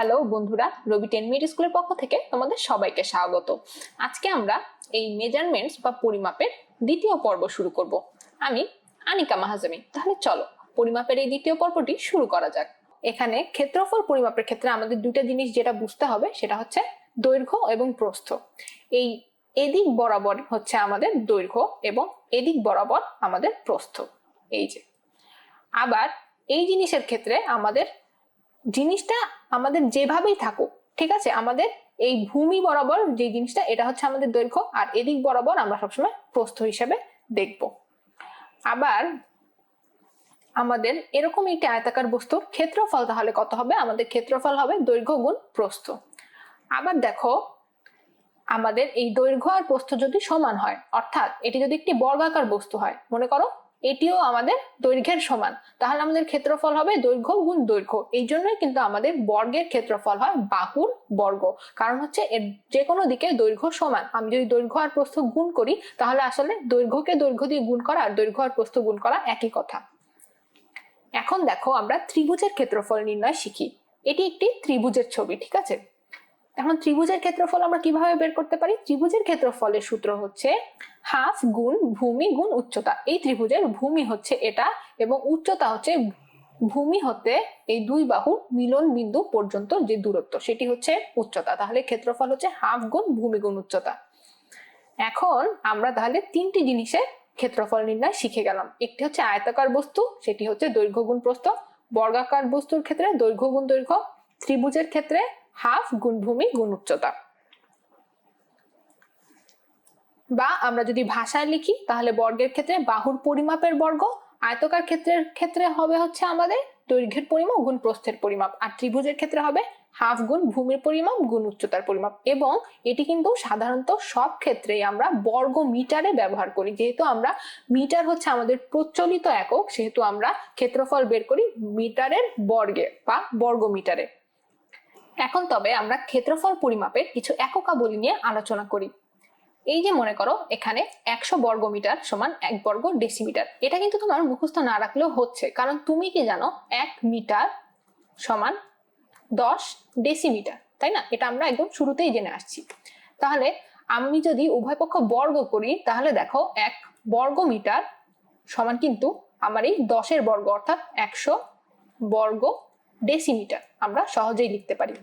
Hello বন্ধুরা। রবি ten minute স্কুলের পক্ষ থেকে তোমাদের সবাইকে স্বাগত। আজকে আমরা এই মেজারমেন্টস বা পরিমাপের দ্বিতীয় পর্ব শুরু করব। আমি আনিকা মাহাজামি। তাহলে চলো, পরিমাপের এই দ্বিতীয় পর্বটি শুরু করা যাক। এখানে ক্ষেত্রফল পরিমাপের ক্ষেত্রে আমাদের দুইটা জিনিস যেটা বুঝতে হবে, সেটা হচ্ছে দৈর্ঘ্য এবং প্রস্থ। এই এদিক বরাবর হচ্ছে আমাদের দৈর্ঘ্য এবং এদিক বরাবর আমাদের প্রস্থ। এই যে। আবার এই জিনিসের ক্ষেত্রে আমাদের জিনিসটা আমাদের যেভাবেই থাকুক, ঠিক আছে? আমাদের এই ভূমি বরাবর যে জিনিসটা, এটা হচ্ছে আমাদের দৈর্ঘ্য, আর এদিক বরাবর আমরা সবসময় প্রস্থ হিসেবে দেখব। আবার আমাদের এরকম একটি আয়তাকার বস্তুর ক্ষেত্রফল তাহলে কত হবে? আমাদের ক্ষেত্রফল হবে দৈর্ঘ্য গুণ প্রস্থ। আবার দেখো, আমাদের এই দৈর্ঘ্য আর প্রস্থ যদি সমান হয়, অর্থাৎ এটি যদি একটি বর্গাকার বস্তু হয়, মনে করো এটিও আমাদের দৈর্ঘ্যের সমান। তাহলে আমাদের ক্ষেত্রফল হবে দৈর্ঘ্য গুণ দৈর্ঘ্য। এই জন্যই কিন্তু আমাদের বর্গের ক্ষেত্রফল হয় বাহুর বর্গ। কারণ হচ্ছে এর যে কোনো দিকে দৈর্ঘ্য সমান। আমি যদি দৈর্ঘ্য আর প্রস্থ গুণ করি, তাহলে আসলে দৈর্ঘ্যকে দৈর্ঘ্য দিয়ে গুণ করা আর দৈর্ঘ্য আর প্রস্থ গুণ করা একই কথা। এখন দেখো আমরা ত্রিভুজের ক্ষেত্রফল নির্ণয় শিখি। এটি একটি ত্রিভুজের ছবি, ঠিক আছে? এখন ত্রিভুজের ক্ষেত্রফল আমরা কীভাবে বের করতে পারি? ত্রিভুজের ক্ষেত্রফলের সূত্র হচ্ছে হাফ গুণ ভূমি গুণ উচ্চতা। এই ত্রিভুজের ভূমি হচ্ছে এটা এবং উচ্চতা হচ্ছে ভূমি হতে এই দুই বাহুর মিলন বিন্দু পর্যন্ত যে দূরত্ব, সেটি হচ্ছে উচ্চতা। তাহলে ক্ষেত্রফল হচ্ছে হাফ গুণ ভূমি গুণ উচ্চতা। এখন আমরা তাহলে তিনটি জিনিসের ক্ষেত্রফল নির্ণয় শিখে গেলাম। একটি হচ্ছে আয়তাকার বস্তু, সেটি হচ্ছে দৈর্ঘ্য গুণ প্রস্থ। বর্গাকার বস্তুর ক্ষেত্রে দৈর্ঘ্য গুণ দৈর্ঘ্য। ত্রিভুজের ক্ষেত্রে হাফ গুণ ভূমি গুণ উচ্চতা বা আমরা যদি ভাষায় লিখি, তাহলে বর্গের ক্ষেত্রে বাহুর পরিমাপের বর্গ, আয়তকার ক্ষেত্রের ক্ষেত্রে হবে হচ্ছে আমাদের দৈর্ঘ্যের পরিমাপ গুণ প্রস্থের পরিমাপ। আর ত্রিভুজের ক্ষেত্রে হবে হাফ গুণ ভূমির পরিমাপ গুণ উচ্চতার পরিমাপ। এবং এটি কিন্তু সাধারণত সব ক্ষেত্রেই আমরা বর্গ মিটারে ব্যবহার করি। যেহেতু আমরা মিটার হচ্ছে আমাদের প্রচলিত একক, সেহেতু আমরা ক্ষেত্রফল বের করি মিটারের বর্গে বা বর্গ মিটারে। এখন তবে আমরা ক্ষেত্রফল পরিমাপের কিছু এককাবলী নিয়ে আলোচনা করি। এই যে মনে করো, এখানে একশো বর্গ মিটার সমান এক বর্গ ডেসিমিটার। এটা কিন্তু তোমার মুখস্থ না রাখলেও হচ্ছে, কারণ তুমি কি জানো, এক মিটার সমান দশ ডেসিমিটার, তাই না? এটা আমরা একদম শুরুতেই জেনে আসছি। তাহলে আমি যদি উভয় পক্ষ বর্গ করি, তাহলে দেখো এক বর্গ মিটার সমান কিন্তু আমার এই দশের বর্গ, অর্থাৎ একশো বর্গ ডেসিমিটার আমরা সহজেই লিখতে পারি।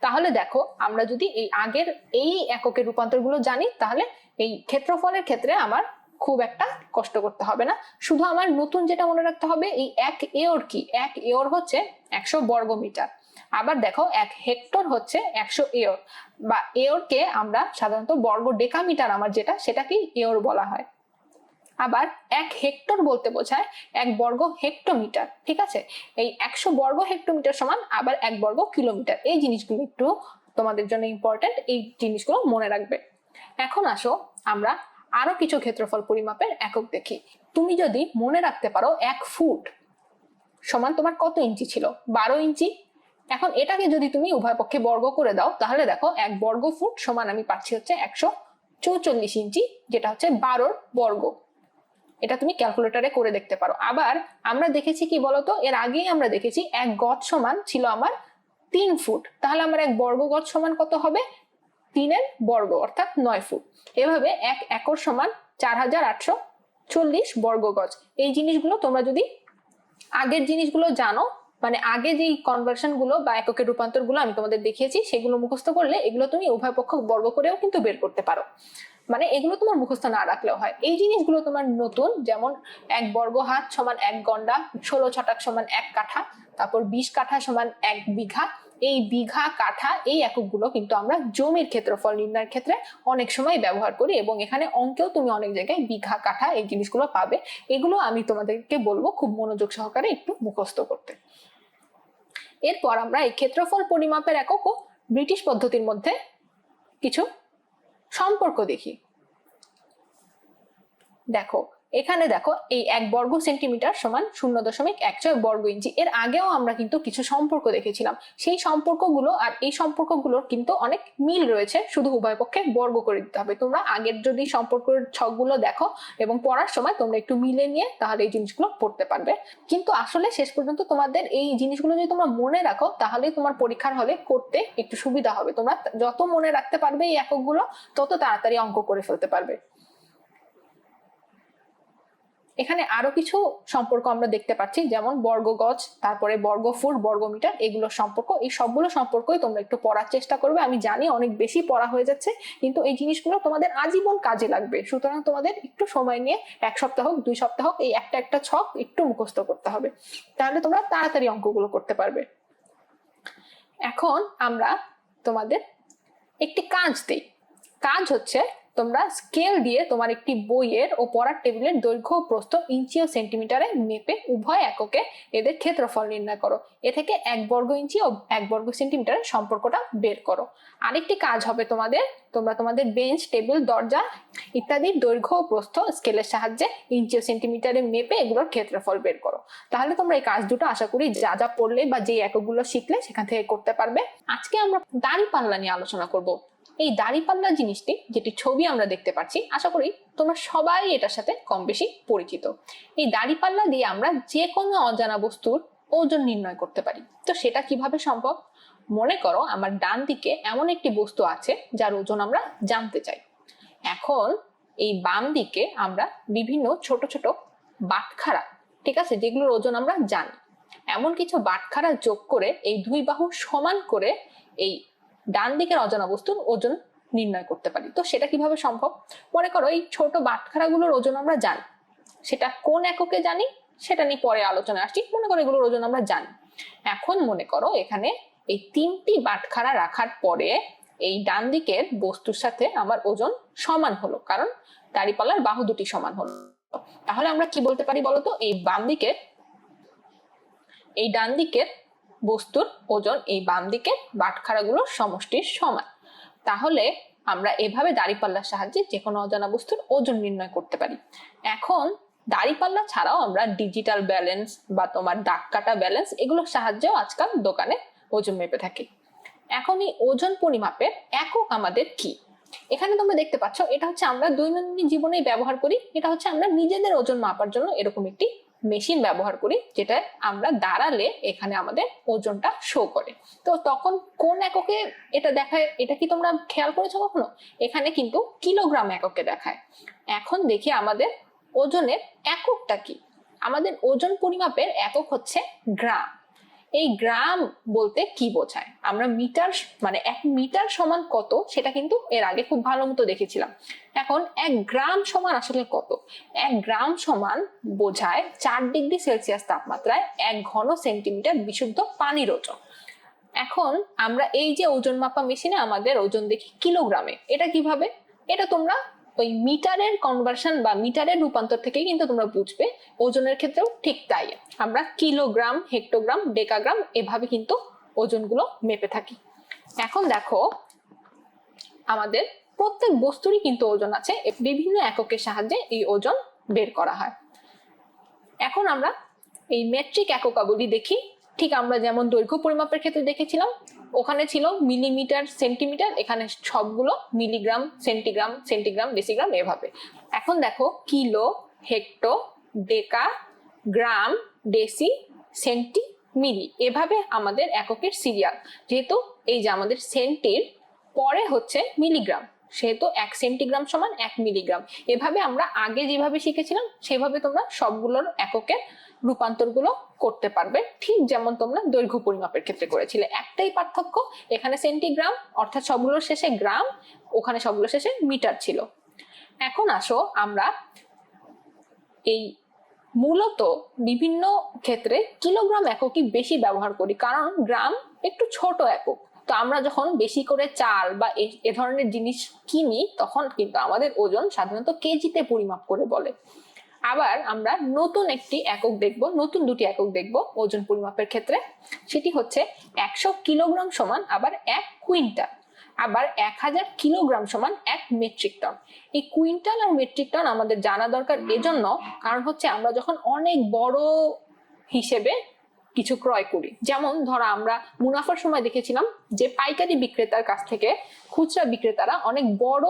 তাহলে দেখো, আমরা যদি এই আগের এই এককের রূপান্তরগুলো জানি, তাহলে এই ক্ষেত্রফলের ক্ষেত্রে আমার খুব একটা কষ্ট করতে হবে না। শুধু আমার নতুন যেটা মনে রাখতে হবে, এই এক এওর কি? এক এওর হচ্ছে একশো বর্গ মিটার আবার দেখো, এক হেক্টর হচ্ছে একশো এওর। বা এওরকে আমরা সাধারণত বর্গ ডেকামিটার আমার যেটা, সেটাকেই এওর বলা হয়। আবার এক হেক্টর বলতে বোঝায় এক বর্গ হেক্টোমিটার, ঠিক আছে? এই একশো বর্গ হেক্টোমিটার সমান আবার এক বর্গ কিলোমিটার। এই জিনিসগুলো একটু তোমাদের জন্য ইম্পর্টেন্ট এই জিনিসগুলো মনে রাখবে। এখন আসো, আমরা আরও কিছু ক্ষেত্রফল পরিমাপের একক দেখি। তুমি যদি মনে রাখতে পারো এক ফুট সমান তোমার কত ইঞ্চি ছিল? বারো ইঞ্চি। এখন এটাকে যদি তুমি উভয় পক্ষে বর্গ করে দাও, তাহলে দেখো এক বর্গ ফুট সমান আমি পাচ্ছি হচ্ছে একশো চৌচল্লিশ ইঞ্চি, যেটা হচ্ছে বারোর বর্গ। এটা তুমি ক্যালকুলেটরে করে দেখতে পারো। আবার আমরা দেখেছি কি বলতো? এর আগেই আমরা দেখেছি এক গজ সমান ছিল আমার তিন ফুট। তাহলে আমার এক বর্গ গজ সমান কত হবে? তিনের বর্গ, অর্থাৎ নয় ফুট। এভাবে এক একর সমান চার হাজার আটশো চল্লিশ বর্গ গজ এই জিনিসগুলো তোমরা যদি আগের জিনিসগুলো জানো মানে আগে যেই কনভার্সনগুলো বা এককের রূপান্তরগুলো আমি তোমাদের দেখিয়েছি, সেগুলো মুখস্থ করলে এগুলো তুমি উভয় পক্ষ বর্গ করেও কিন্তু বের করতে পারো। মানে এগুলো তোমার মুখস্থ না রাখলেও হয়। এই জিনিসগুলো তোমার নতুন, যেমন এক বর্গ হাত সমান এক গন্ডা, ষোলো ছটাক সমান এক কাঠা, তারপর বিশ কাঠা সমান এক বিঘা। এই বিঘা, কাঠা, এই এককগুলো কিন্তু আমরা জমির ক্ষেত্রফল নির্ণয়ের ক্ষেত্রে অনেক সময় ব্যবহার করি এবং এখানে অঙ্কেও তুমি অনেক জায়গায় বিঘা, কাঠা এই জিনিসগুলো পাবে। এগুলো আমি তোমাদেরকে বলব খুব মনোযোগ সহকারে একটু মুখস্থ করতে। এরপর আমরা এই ক্ষেত্রফল পরিমাপের একক ও ব্রিটিশ পদ্ধতির মধ্যে কিছু সম্পর্ক দেখি। দেখো, এখানে দেখো এই এক বর্গ সেন্টিমিটার সমান শূন্য দশমিক এক ছয় বর্গ ইঞ্চি। এর আগেও আমরা কিন্তু কিছু সম্পর্ক দেখেছিলাম। সেই সম্পর্কগুলো আর এই সম্পর্কগুলোর কিন্তু অনেক মিল রয়েছে। শুধু উভয় পক্ষে বর্গ করে দিতে হবে। তোমরা আগের যদি সম্পর্কের ছকগুলো দেখো এবং পড়ার সময় তোমরা একটু মিলে নিয়ে তাহলে এই জিনিসগুলো পড়তে পারবে। কিন্তু আসলে শেষ পর্যন্ত তোমাদের এই জিনিসগুলো যদি তোমরা মনে রাখো, তাহলে তোমার পরীক্ষার হলে করতে একটু সুবিধা হবে। তোমরা যত মনে রাখতে পারবে এই এককগুলো, তত তাড়াতাড়ি অঙ্ক করে ফেলতে পারবে। এখানে আরও কিছু সম্পর্ক আমরা দেখতে পাচ্ছি, যেমন বর্গ গজ, তারপরে বর্গ ফুট, বর্গ মিটার, এগুলো সম্পর্ক। এই সবগুলো সম্পর্কই তোমরা একটু পড়ার চেষ্টা করবে। আমি জানি অনেক বেশি পড়া হয়ে যাচ্ছে, কিন্তু এই জিনিসগুলো তোমাদের আজীবন কাজে লাগবে। সুতরাং তোমাদের একটু সময় নিয়ে এক সপ্তাহ হোক, দুই সপ্তাহ হোক, এই একটা একটা ছক একটু মুখস্থ করতে হবে। তাহলে তোমরা তাড়াতাড়ি অঙ্কগুলো করতে পারবে। এখন আমরা তোমাদের একটি কাজ দিই। কাজ হচ্ছে তোমরা স্কেল দিয়ে তোমার একটি বইয়ের ও পড়ার টেবিলের দৈর্ঘ্য প্রস্থ ইঞ্চি ও সেন্টিমিটারে মেপে উভয় এককে এদের ক্ষেত্রফল নির্ণয় করো। এ থেকে এক বর্গ ইঞ্চি ও এক বর্গ সেন্টিমিটারের সম্পর্কটা বের করো। আরেকটি কাজ হবে তোমাদের, তোমরা তোমাদের বেঞ্চ টেবিল দরজা ইত্যাদির দৈর্ঘ্য ও প্রস্থ স্কেলের সাহায্যে ইঞ্চি ও সেন্টিমিটারে মেপে এগুলোর ক্ষেত্রফল বের করো। তাহলে তোমরা এই কাজ দুটো আশা করি যা যা পড়লে বা যে এককগুলো শিখলে সেখান থেকে করতে পারবে। আজকে আমরা দাড়ি পাল্লা নিয়ে আলোচনা করব। এই দাড়িপাল্লা জিনিসটি যেটি ছবি আমরা দেখতে পাচ্ছি, আশা করি তোমরা সবাই এটার সাথে কম বেশি পরিচিত। এই দাড়িপাল্লা দিয়ে আমরা যে কোনো অজানা বস্তুর ওজন নির্ণয় করতে পারি। তো সেটা কীভাবে সম্ভব? মনে করো আমার ডান দিকে এমন একটি বস্তু আছে যার ওজন আমরা জানতে চাই। এখন এই বাম দিকে আমরা বিভিন্ন ছোট ছোট বাটখারা, ঠিক আছে, যেগুলোর ওজন আমরা জানি। এমন কিছু বাটখারা যোগ করে এই দুই বাহু সমান করে এই ডান দিকের অজানা বস্তুর ওজন নির্ণয় করতে পারি। তো সেটা কীভাবে সম্ভব? মনে করো এই ছোট বাটখারাগুলোর ওজন আমরা জানি। সেটা কোন এককে জানি? সেটা নিয়ে পরে আলোচনা আসছি। মনে করো এগুলোর ওজন আমরা জানি। এখন মনে করো এখানে এই তিনটি বাটখারা রাখার পরে এই ডান দিকের বস্তুর সাথে আমার ওজন সমান হলো। কারণ দাড়িপাল্লার বাহু দুটি সমান হলো। তাহলে আমরা কি বলতে পারি বলতো? এই বাম দিকের এই ডান দিকের বস্তুর ওজন এই বাম দিকের বাটখারাগুলোর সমষ্টির সমান। তাহলে আমরা এভাবে দাড়িপাল্লার সাহায্যে যে কোনো অজানা বস্তুর ওজন নির্ণয় করতে পারি। এখন দাড়িপাল্লা ছাড়াও আমরা ডিজিটাল ব্যালেন্স বা তোমার দাগ কাটা ব্যালেন্স এগুলোর সাহায্যেও আজকাল দোকানে ওজন মেপে থাকি। এখন এই ওজন পরিমাপের একক আমাদের কি? এখানে তোমরা দেখতে পাচ্ছ, এটা হচ্ছে আমরা দৈনন্দিন জীবনে ব্যবহার করি, এটা হচ্ছে আমরা নিজেদের ওজন মাপার জন্য এরকম একটি মেশিন ব্যবহার করি যেটা আমরা দাঁড়ালে এখানে আমাদের ওজনটা শো করে। তো তখন কোন এককে এটা দেখায়, এটা কি তোমরা খেয়াল করেছ কখনো? এখানে কিন্তু কিলোগ্রাম এককে দেখায়। এখন দেখি আমাদের ওজনের এককটা কি? আমাদের ওজন পরিমাপের একক হচ্ছে গ্রাম। এই গ্রাম বলতে কি বোঝায়? আমরা মিটার মানে এক মিটার সমান কত? সেটা কিন্তু এর আগে খুব ভালো মতো দেখেছিলাম। এখন এক গ্রাম সমান আসলে কত? এক গ্রাম সমান বোঝায় চার ডিগ্রি সেলসিয়াস তাপমাত্রায় এক ঘন সেন্টিমিটার বিশুদ্ধ পানির ওজন। এখন আমরা এই যে ওজন মাপা মেশিনে আমাদের ওজন দেখি কিলোগ্রামে। এটা কীভাবে? এটা তোমরা ওই মিটারের কনভার্সন বা মিটারের রূপান্তর থেকেই কিন্তু তোমরা বুঝবে ওজনের ক্ষেত্রেও ঠিক তাই। আমরা কিলোগ্রাম, হেক্টোগ্রাম, ডেকাগ্রাম এভাবে কিন্তু ওজনগুলো মেপে থাকি। এখন দেখো, আমাদের প্রত্যেক বস্তুরই কিন্তু ওজন আছে, বিভিন্ন এককের সাহায্যে এই ওজন বের করা হয়। এখন আমরা এই মেট্রিক এককাবলী দেখি, ঠিক আমরা যেমন দৈর্ঘ্য পরিমাপের ক্ষেত্রে দেখেছিলাম ওখানে ছিল মিলিমিটার, সেন্টিমিটার, এখানে সবগুলো মিলিগ্রাম, সেন্টিগ্রাম সেন্টিগ্রাম, ডেসিগ্রাম এভাবে। এখন দেখো kilo, hecto, deca, gram, deci centi milli এভাবে আমাদের এককের সিরিয়াল। যেহেতু এই যে আমাদের সেন্টির পরে হচ্ছে মিলিগ্রাম, সেহেতু এক সেন্টিগ্রাম সমান এক মিলিগ্রাম। এভাবে আমরা আগে যেভাবে শিখেছিলাম, সেভাবে তোমরা সবগুলোর এককের রূপান্তরগুলো করতে পারবে। ঠিক যেমন তোমরা দৈর্ঘ্য পরিমাপের ক্ষেত্রে করেছিলে। একটাই পার্থক্য, এখানে সেন্টিগ্রাম অর্থাৎ সবগুলোর শেষে গ্রাম ওখানে সবগুলো শেষে মিটার ছিল। এখন আসো আমরা এই মূলত বিভিন্ন ক্ষেত্রে কিলোগ্রাম এককই বেশি ব্যবহার করি, কারণ গ্রাম একটু ছোট একক। তো আমরা যখন বেশি করে চাল বা এ ধরনের জিনিস কিনি, তখন কিন্তু আমাদের ওজন সাধারণত কেজিতে পরিমাপ করে বলে। আবার আমরা নতুন একটি একক দেখব, নতুন দুটি একক দেখব ওজন পরিমাপের ক্ষেত্রে। সেটি হচ্ছে একশো কিলোগ্রাম সমান আবার এক কুইন্টাল, আবার এক হাজার কিলোগ্রাম সমান এক মেট্রিক টন। এই কুইন্টাল আর মেট্রিক টন আমাদের জানা দরকার এজন্য, কারণ হচ্ছে আমরা যখন অনেক বড় হিসেবে কিছু ক্রয় করি, যেমন ধরো আমরা মুনাফার সময় দেখেছিলাম যে পাইকারি বিক্রেতার কাছ থেকে খুচরা বিক্রেতারা অনেক বড়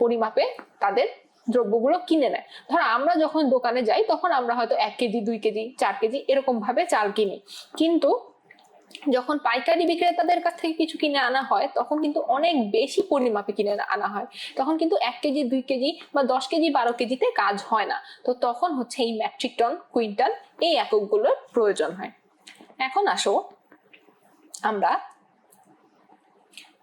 পরিমাপে তাদের দ্রব্যগুলো কিনে নেয়। ধর আমরা যখন দোকানে যাই, তখন আমরা হয়তো এক কেজি, দুই কেজি, চার কেজি এরকম ভাবে চাল কিনি। কিন্তু যখন পাইকারি বিক্রেতাদের কাছ থেকে কিছু কিনে আনা হয়, তখন কিন্তু অনেক বেশি পরিমাপে কিনে আনা হয়। তখন কিন্তু এক কেজি, দুই কেজি বা দশ কেজি, বারো কেজিতে কাজ হয় না। তো তখন হচ্ছে এই ম্যাট্রিক টন কুইন্টাল এই এককগুলোর প্রয়োজন হয়। এখন আসো আমরা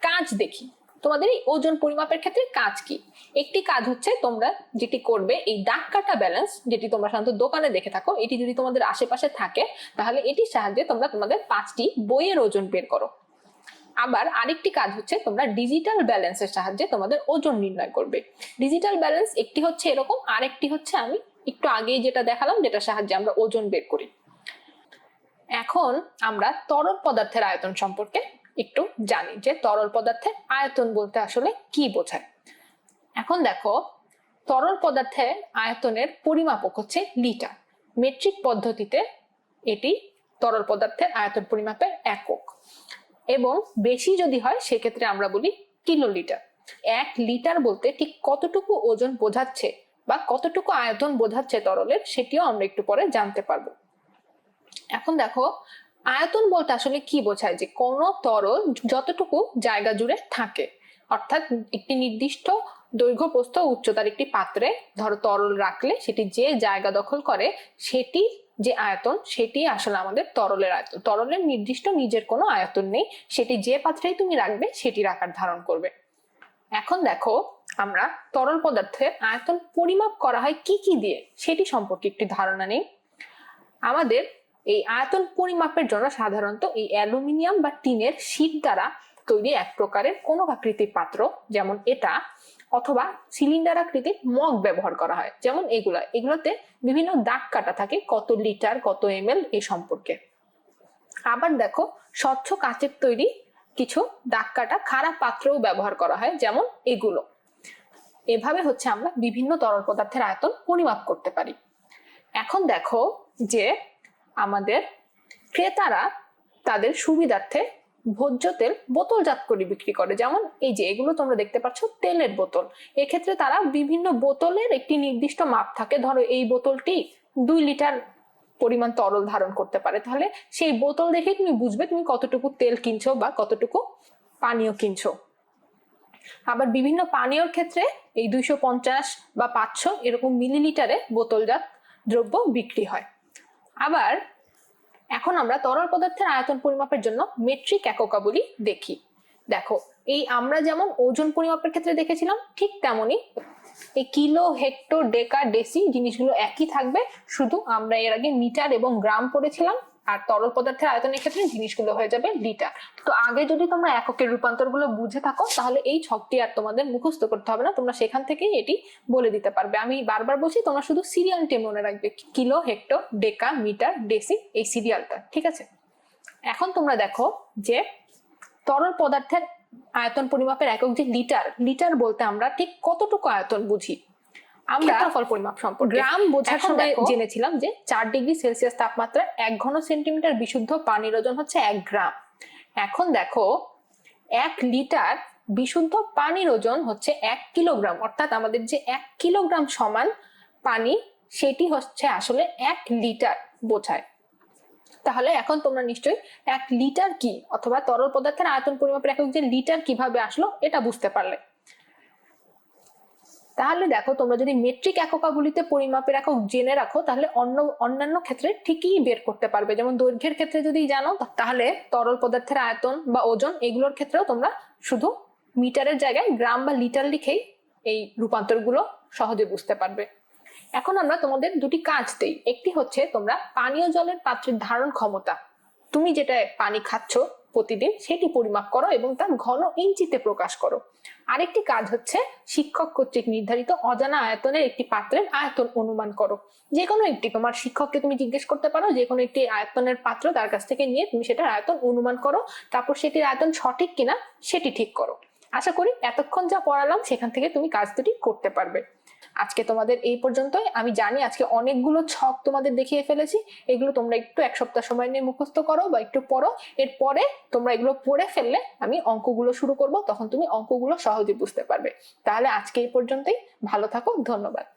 কাজ দেখি। তোমাদের এই ওজন পরিমাপের ক্ষেত্রে কাজ কি? একটি কাজ হচ্ছে তোমরা যেটি করবে, এই দাগ কাটা ব্যালেন্স যেটি তোমরা সাধারণত দোকানে দেখে থাকো, এটি যদি তোমাদের আশেপাশে থাকে, তাহলে এটির সাহায্যে তোমরা তোমাদের পাঁচটি বইয়ের ওজন বের করো। আবার আরেকটি কাজ হচ্ছে তোমরা ডিজিটাল ব্যালেন্সের সাহায্যে তোমাদের ওজন নির্ণয় করবে। ডিজিটাল ব্যালেন্স একটি হচ্ছে এরকম, আরেকটি হচ্ছে আমি একটু আগেই যেটা দেখালাম যেটা সাহায্যে আমরা ওজন বের করি। এখন আমরা তরল পদার্থের আয়তন সম্পর্কে একটু জানি যে তরল পদার্থের আয়তন বলতে আসলে কি বোঝায়। এখন দেখো, তরল পদার্থের আয়তনের পরিমাপক হচ্ছে লিটার। মেট্রিক পদ্ধতিতে এটি তরল পদার্থের আয়তন পরিমাপের একক। এবং বেশি যদি হয়, সেক্ষেত্রে আমরা বলি কিলোলিটার। এক লিটার বলতে ঠিক কতটুকু ওজন বোঝাচ্ছে বা কতটুকু আয়তন বোঝাচ্ছে তরলের, সেটিও আমরা একটু পরে জানতে পারব। এখন দেখো আয়তন বলতে আসলে কি বোঝায়? যে কোন তরল যতটুকু জায়গা জুড়ে থাকে। অর্থাৎ একটি নির্দিষ্ট দৈর্ঘ্য প্রস্থ উচ্চতার একটি পাত্রে ধরো তরল রাখলে সেটি যে জায়গা দখল করে সেটি যে আয়তন সেটি আসলে আমাদের তরলের আয়তন। তরলের নির্দিষ্ট নিজের কোনো আয়তন নেই। সেটি যে পাত্রেই তুমি রাখবে সেটির আকার ধারণ করবে। এখন দেখো আমরা তরল পদার্থের আয়তন পরিমাপ করা হয় কি কি দিয়ে? সেটি সম্পর্কে একটি ধারণা নেই। আমাদের এই আয়তন পরিমাপের জন্য সাধারণত এই অ্যালুমিনিয়াম বা টিনের শীট দ্বারা তৈরি এক প্রকারের কোনো আকৃতির পাত্র, যেমন এটা, অথবা সিলিন্ডার আকৃতির মগ ব্যবহার করা হয়। যেমন এগুলা। এগুলোতে বিভিন্ন দাগ কাটা থাকে, কত লিটার, কত এম এই সম্পর্কে। আবার দেখো, স্বচ্ছ কাচের তৈরি কিছু দাগ কাটা খারাপ পাত্রও ব্যবহার করা হয়, যেমন এগুলো। এভাবে হচ্ছে আমরা বিভিন্ন তরল পদার্থের আয়তন পরিমাপ করতে পারি। এখন দেখো যে আমাদের ক্রেতারা তাদের সুবিধার্থে ভোজ্য তেল বোতলজাত করে বিক্রি করে। যেমন এই যে, এগুলো তোমরা দেখতে পাচ্ছ, তেলের বোতল। এক্ষেত্রে তারা বিভিন্ন বোতলের একটি নির্দিষ্ট মাপ থাকে। ধরো এই বোতলটি দুই লিটার পরিমাণ তরল ধারণ করতে পারে। তাহলে সেই বোতল দেখে তুমি বুঝবে তুমি কতটুকু তেল কিনছো বা কতটুকু পানীয় কিনছো। আবার বিভিন্ন পানীয়র ক্ষেত্রে এই দুইশো পঞ্চাশ বা পাঁচশো এরকম মিলিলিটারে বোতলজাত দ্রব্য বিক্রি হয়। আবার এখন আমরা তরল পদার্থের আয়তন পরিমাপের জন্য মেট্রিক এককাবলী দেখি। দেখো, এই আমরা যেমন ওজন পরিমাপের ক্ষেত্রে দেখেছিলাম, ঠিক তেমনই এই কিলো হেক্টর ডেকা ডেসি জিনিসগুলো একই থাকবে। শুধু আমরা এর আগে মিটার এবং গ্রাম পড়েছিলাম আর তরল পদার্থের আয়তনের ক্ষেত্রে জিনিসগুলো হয়ে যাবে লিটার। তো আগে যদি তোমরা এককের রূপান্তরগুলো বুঝে থাকো, তাহলে এই ছকটি আর তোমাদের মুখস্থ করতে হবে না, তোমরা সেখান থেকেই এটি বলে দিতে পারবে। আমি বারবার বলছি, তোমরা শুধু সিরিয়ালটি মনে রাখবে, kilo, hecto, deka, metre, deci, এই সিরিয়ালটা, ঠিক আছে? এখন তোমরা দেখো যে তরল পদার্থের আয়তন পরিমাপের একক যে লিটার লিটার বলতে আমরা ঠিক কতটুকু আয়তন বুঝি? আমরা ফল পরিমাপ সম্পর্কে। গ্রাম বোঝার সময় জেনেছিলাম যে চার ডিগ্রি সেলসিয়াস তাপমাত্রায় এক ঘন সেন্টিমিটার বিশুদ্ধ পানির ওজন হচ্ছে এক গ্রাম। এখন দেখো এক লিটার বিশুদ্ধ পানির ওজন হচ্ছে এক কিলোগ্রাম। অর্থাৎ আমাদের যে এক কিলোগ্রাম সমান পানি সেটি হচ্ছে আসলে এক লিটার বোঝায়। তাহলে এখন তোমরা নিশ্চয়ই এক লিটার কি? অথবা তরল পদার্থের আয়তন পরিমাপের একক যে লিটার কীভাবে আসলো এটা বুঝতে পারলে। তাহলে দেখো তোমরা যদি মেট্রিক এককাগুলিতে পরিমাপের একক জেনে রাখো, তাহলে অন্য, অন্যান্য ক্ষেত্রে ঠিকই বের করতে পারবে। যেমন দৈর্ঘ্যের ক্ষেত্রে যদি জানো তাহলে তরল পদার্থের আয়তন বা ওজন এগুলোর ক্ষেত্রেও তোমরা শুধু মিটারের জায়গায় গ্রাম বা লিটার লিখেই এই রূপান্তরগুলো সহজে বুঝতে পারবে। এখন আমরা তোমাদের দুটি কাজ দেই। একটি হচ্ছে তোমরা পানীয় জলের পাত্রের ধারণ ক্ষমতা। তুমি যেটা পানি খাচ্ছ প্রতিদিন সেটি পরিমাপ করো এবং তার ঘন ইঞ্চিতে প্রকাশ করো। আরেকটি কাজ হচ্ছে শিক্ষক কর্তৃক নির্ধারিত অজানা আয়তনের একটি পাত্রের আয়তন অনুমান করো। যে কোনো একটি, তোমার শিক্ষককে তুমি জিজ্ঞেস করতে পারো যে কোনো একটি আয়তনের পাত্র তার কাছ থেকে নিয়ে তুমি সেটার আয়তন অনুমান করো, তারপর সেটির আয়তন সঠিক কিনা সেটি ঠিক করো। আশা করি এতক্ষণ যা পড়ালাম, সেখান থেকে তুমি কাজ দুটি করতে পারবে। আজকে তোমাদের এই পর্যন্তই। আমি জানি আজকে অনেকগুলো ছক তোমাদের দেখিয়ে ফেলেছি। এগুলো তোমরা একটু এক সপ্তাহ সময় নিয়ে মুখস্থ করো বা একটু পড়ো। এরপরে তোমরা এগুলো পড়ে ফেললে আমি অঙ্কগুলো শুরু করব, তখন তুমি অঙ্কগুলো সহজে বুঝতে পারবে। তাহলে আজকে এই পর্যন্তই। ভালো থাকো, ধন্যবাদ।